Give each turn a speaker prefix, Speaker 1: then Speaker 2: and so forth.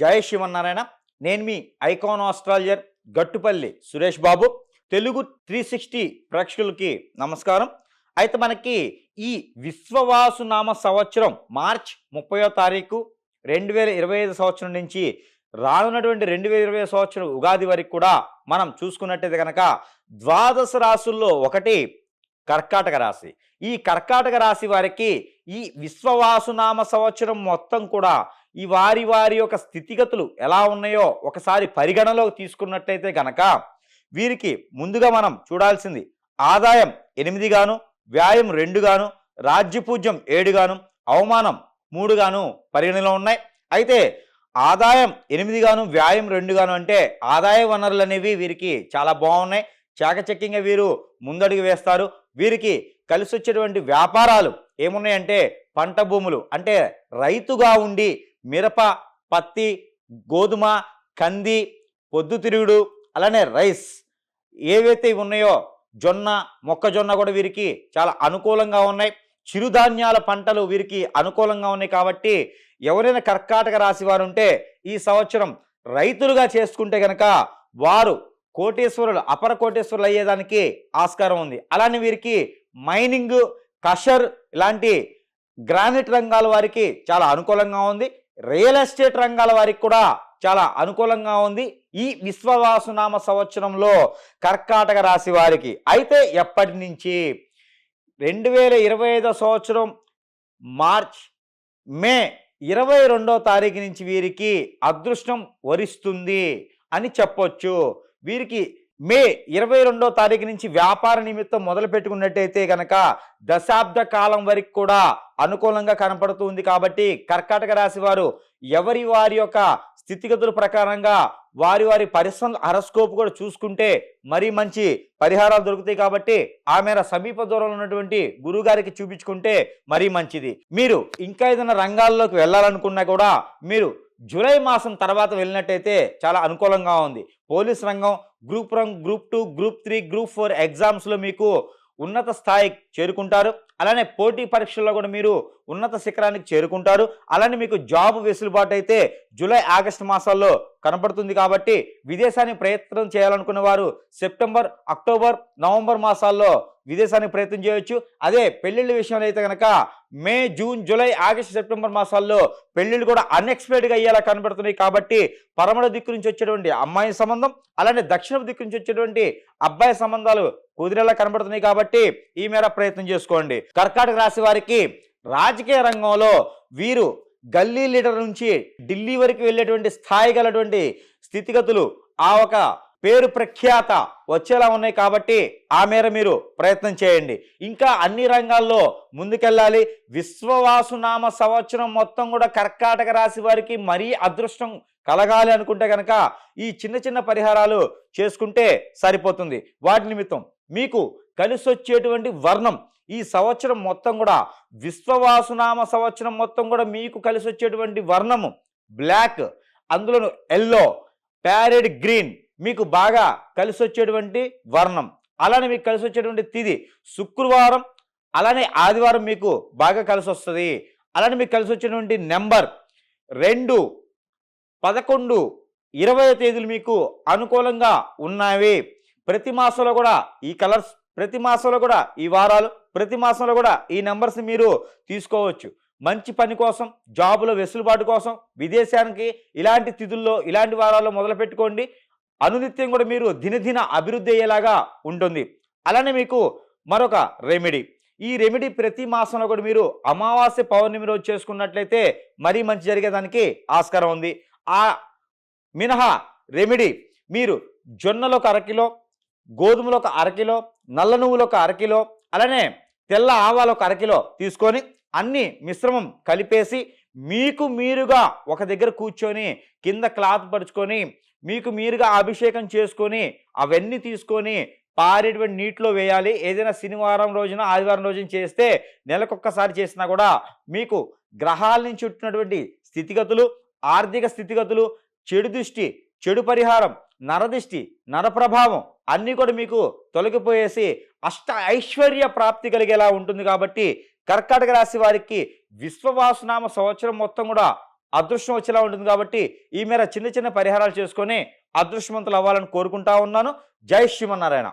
Speaker 1: జయ శివన్నారాయణ నేను మీ icon astrologer Gattupalli Suresh Babu. Telugu three sixty ప్రేక్షకులకి నమస్కారం. అయితే మనకి ఈ విశ్వవాసు నామ సంవత్సరం మార్చ్ ముప్పయో తారీఖు రెండు వేల ఇరవై ఐదు సంవత్సరం నుంచి రానున్నటువంటి రెండు వేల ఇరవై సంవత్సరం ఉగాది వరకు కూడా మనం చూసుకున్నట్టయితే కనుక ద్వాదశ రాసుల్లో ఒకటి కర్కాటక రాశి. ఈ కర్కాటక రాశి వారికి ఈ విశ్వవాసునామ సంవత్సరం మొత్తం కూడా ఈ వారి వారి యొక్క స్థితిగతులు ఎలా ఉన్నాయో ఒకసారి పరిగణలోకి తీసుకున్నట్టయితే గనక వీరికి ముందుగా మనం చూడాల్సింది ఆదాయం ఎనిమిదిగాను వ్యాయం రెండుగాను రాజ్యపూజ్యం ఏడుగాను అవమానం మూడుగాను పరిగణలో ఉన్నాయి. అయితే ఆదాయం ఎనిమిదిగాను వ్యాయం రెండుగాను అంటే ఆదాయ వనరులు అనేవి వీరికి చాలా బాగున్నాయి. చాకచక్యంగా వీరు ముందడుగు వేస్తారు. వీరికి కలిసి వచ్చేటువంటి వ్యాపారాలు ఏమున్నాయంటే పంట భూములు అంటే రైతుగా ఉండి మిరప పత్తి గోధుమ కంది పొద్దుతిరుగుడు అలానే రైస్. ఏవైతే ఉన్నాయో జొన్న మొక్కజొన్న కూడా వీరికి చాలా అనుకూలంగా ఉన్నాయి. చిరుధాన్యాల పంటలు వీరికి అనుకూలంగా ఉన్నాయి కాబట్టి ఎవరైనా కర్కాటక రాశి వారు ఉంటే ఈ సంవత్సరం రైతులుగా చేసుకుంటే కనుక వారు కోటేశ్వరులు అపర కోటేశ్వరులు అయ్యేదానికి ఆస్కారం ఉంది. అలానే వీరికి మైనింగ్ కషర్ ఇలాంటి గ్రానైట్ రంగాల వారికి చాలా అనుకూలంగా ఉంది. రియల్ ఎస్టేట్ రంగాల వారికి కూడా చాలా అనుకూలంగా ఉంది. ఈ విశ్వవాసునామ సంవత్సరంలో కర్కాటక రాశి వారికి అయితే ఎప్పటి నుంచి? రెండు వేల ఇరవై ఐదో సంవత్సరం మార్చ్ మే ఇరవై రెండో తారీఖు నుంచి వీరికి అదృష్టం వరిస్తుంది అని చెప్పొచ్చు. వీరికి మే ఇరవై రెండో తారీఖు నుంచి వ్యాపార నిమిత్తం మొదలు పెట్టుకున్నట్టయితే కనుక దశాబ్ద కాలం వరకు కూడా అనుకూలంగా కనపడుతుంది కాబట్టి కర్కాటక రాశి వారు ఎవరి వారి యొక్క స్థితిగతుల ప్రకారంగా వారి వారి పరిశ్రమల హరస్కోప్ కూడా చూసుకుంటే మరీ మంచి పరిహారాలు దొరుకుతాయి కాబట్టి ఆ మేర సమీప దూరంలో ఉన్నటువంటి గురుగారికి చూపించుకుంటే మరీ మంచిది. మీరు ఇంకా ఏదైనా రంగాల్లోకి వెళ్ళాలనుకున్నా కూడా మీరు జూలై మాసం తర్వాత వెళ్ళినట్టయితే చాలా అనుకూలంగా ఉంది. పోలీస్ రంగం గ్రూప్ రంగ్ group two group three group four ఎగ్జామ్స్లో మీకు ఉన్నత స్థాయి చేరుకుంటారు. అలానే పోటీ పరీక్షల్లో కూడా మీరు ఉన్నత శిఖరానికి చేరుకుంటారు. అలానే మీకు జాబ్ వెసులుబాటు అయితే జూలై ఆగస్టు మాసాల్లో కనపడుతుంది కాబట్టి విదేశానికి ప్రయత్నం చేయాలనుకున్న వారు సెప్టెంబర్ అక్టోబర్ నవంబర్ మాసాల్లో విదేశానికి ప్రయత్నం చేయొచ్చు. అదే పెళ్ళిళ్ళ విషయంలో అయితే కనుక May June July August September మాసాల్లో పెళ్ళిళ్ళు కూడా అన్ఎక్స్పెక్టెడ్గా అయ్యేలా కనబడుతున్నాయి కాబట్టి పరమడ దిక్కు నుంచి వచ్చేటువంటి అమ్మాయి సంబంధం అలానే దక్షిణ దిక్కు నుంచి వచ్చేటువంటి అబ్బాయి సంబంధాలు కుదిరేలా కనబడుతున్నాయి కాబట్టి ఈ మేర ప్రయత్నం చేసుకోండి. కర్కాటక రాశి వారికి రాజకీయ రంగంలో వీరు గల్లీ లీడర్ నుంచి ఢిల్లీ వరకు వెళ్ళేటువంటి స్థాయి గలటువంటి స్థితిగతులు ఆ ఒక పేరు ప్రఖ్యాత వచ్చేలా ఉన్నాయి కాబట్టి ఆ మేర మీరు ప్రయత్నం చేయండి. ఇంకా అన్ని రంగాల్లో ముందుకెళ్ళాలి. విశ్వవాసునామ సంవత్సరం మొత్తం కూడా కర్కాటక రాశి వారికి మరీ అదృష్టం కలగాలి అనుకుంటే కనుక ఈ చిన్న చిన్న పరిహారాలు చేసుకుంటే సరిపోతుంది. వాటి నిమిత్తం మీకు కలిసి వచ్చేటువంటి వర్ణం ఈ సంవత్సరం మొత్తం కూడా విశ్వవాసునామ సంవత్సరం మొత్తం కూడా మీకు కలిసి వచ్చేటువంటి వర్ణము బ్లాక్ అందులో ఎల్లో ప్యారెడ్ గ్రీన్ మీకు బాగా కలిసి వచ్చేటువంటి వర్ణం. అలానే మీకు కలిసి వచ్చేటువంటి తిది. శుక్రవారం అలానే ఆదివారం మీకు బాగా కలిసి వస్తుంది అలానే మీకు కలిసి వచ్చేటువంటి నెంబర్ రెండు పదకొండు ఇరవై తేదీలు మీకు అనుకూలంగా ఉన్నాయి ప్రతి మాసంలో కూడా ఈ కలర్స్ ప్రతి మాసంలో కూడా ఈ వారాలు ప్రతి మాసంలో కూడా ఈ నెంబర్స్ మీరు తీసుకోవచ్చు. మంచి పని కోసం జాబులో వెసులుబాటు కోసం విదేశానికి ఇలాంటి తిథుల్లో ఇలాంటి వారాల్లో మొదలు పెట్టుకోండి అనునిత్యం కూడా మీరు దినదిన అభివృద్ధి అయ్యేలాగా ఉంటుంది. అలానే మీకు మరొక రెమెడీ. ఈ రెమెడీ ప్రతి మాసంలో కూడా మీరు అమావాస్య పౌర్ణమి రోజు చేసుకున్నట్లయితే మరీ మంచి జరిగేదానికి ఆస్కారం ఉంది. ఆ మినహా రెమెడీ మీరు జొన్నలు ఒక అరకిలో గోధుమలు ఒక అరకిలో నల్ల నువ్వులు ఒక అరకిలో అలానే తెల్ల ఆవాలు ఒక అరకిలో తీసుకొని అన్ని మిశ్రమం కలిపేసి మీకు మీరుగా ఒక దగ్గర కూర్చొని కింద క్లాత్ పరుచుకొని మీకు మీరుగా అభిషేకం చేసుకొని అవన్నీ తీసుకొని పారేటువంటి నీటిలో వేయాలి. ఏదైనా శనివారం రోజున ఆదివారం రోజున చేస్తే నెలకొక్కసారి చేసినా కూడా మీకు గ్రహాల నుంచి చుట్టినటువంటి స్థితిగతులు ఆర్థిక స్థితిగతులు చెడు దృష్టి చెడు పరిహారం నరదిష్టి నరప్రభావం అన్నీ కూడా మీకు తొలగిపోయేసి అష్ట ఐశ్వర్య ప్రాప్తి కలిగేలా ఉంటుంది కాబట్టి కర్కాటక రాశి వారికి విశ్వవాసునామ సంవత్సరం మొత్తం కూడా అదృష్టం వచ్చేలా ఉంటుంది కాబట్టి ఈ మేర చిన్న చిన్న పరిహారాలు చేసుకొని అదృష్టవంతులు అవ్వాలని కోరుకుంటా ఉన్నాను. జై శ్రీమన్నారాయణ.